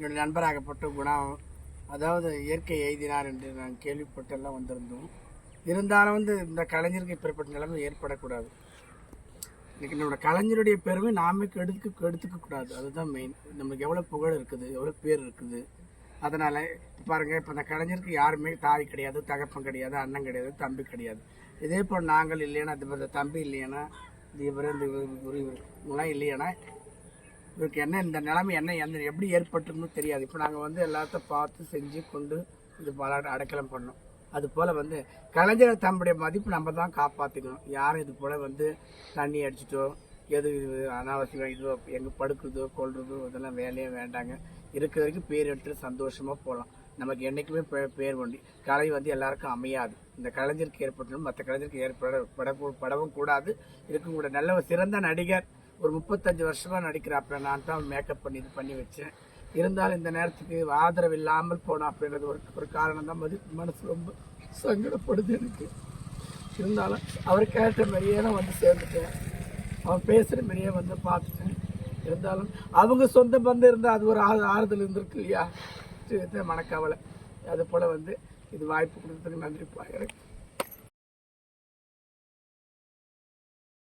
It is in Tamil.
என்னுடைய நண்பராகப்பட்ட குணம் அதாவது இயற்கை எய்தினார் என்று நான் கேள்விப்பட்டெல்லாம் வந்திருந்தோம். இருந்தாலும் வந்து இந்த கலைஞருக்கு இப்படிப்பட்ட நிலைமை ஏற்படக்கூடாது. இன்னைக்கு நம்மளோட கலைஞருடைய பெருமை நாமே எடுத்து கெடுத்துக்க கூடாது. அதுதான் மெயின் நமக்கு எவ்வளோ புகழ் இருக்குது எவ்வளோ பேர் இருக்குது. அதனால் பாருங்கள் இப்போ இந்த கலைஞருக்கு யாருமே தாய் கிடையாது தகப்பன் கிடையாது அண்ணன் கிடையாது தம்பி கிடையாது. இதே போல் நாங்கள் இல்லைன்னா அது தம்பி இல்லையானா இது இவர் இந்த இவர் இவர் இவர் இவங்களாம் இல்லையானா இவருக்கு என்ன இந்த நிலைமை என்ன எந்த எப்படி ஏற்பட்டுன்னு தெரியாது. இப்போ நாங்கள் வந்து எல்லாத்தையும் பார்த்து செஞ்சு கொண்டு இது பல அடைக்கலம் பண்ணோம். அது போல் வந்து கலைஞர் தம்முடைய மதிப்பு நம்ம தான் காப்பாற்றிக்கணும் யாரும் இது போல் வந்து தண்ணி அடிச்சிட்டோ எது இது அனாவசியம் இதுவோ எங்கே படுக்கிறதோ கொள்றதோ இதெல்லாம் வேலையே வேண்டாங்க. இருக்கிற வரைக்கும் பேர் எடுத்து சந்தோஷமாக போகலாம் நமக்கு என்றைக்குமே பே- பேர் வண்டி கலை வந்து எல்லாருக்கும் அமையாது. இந்த கலைஞருக்கு ஏற்பட்டணும் மற்ற கலைஞருக்கு ஏற்பட பட படவும் கூடாது. இருக்கும் கூட நல்ல சிறந்த நடிகர் ஒரு முப்பத்தஞ்சு வருஷமாக நடிக்கிறாப்புல. நான் தான் மேக்கப் பண்ணி இது பண்ணி வச்சேன். இருந்தாலும் இந்த நேரத்துக்கு ஆதரவு இல்லாமல் போனோம் அப்படின்றது ஒரு ஒரு காரணம் தான். மதி மனசு ரொம்ப சங்கடப்படுது எனக்கு. இருந்தாலும் அவர் கேட்ட மாதிரியே நான் வந்து சேர்ந்துட்டேன். அவன் பேசுகிற மாதிரியே வந்து பார்த்துட்டேன். இருந்தாலும் அவங்க சொந்த பந்தம் இருந்தால் அது ஒரு ஆறு ஆறுதல் இருந்திருக்கு இல்லையா? மனக்கவலை. அது போல் வந்து இது வாய்ப்பு கொடுத்ததுக்கு நன்றிப்பா எனக்கு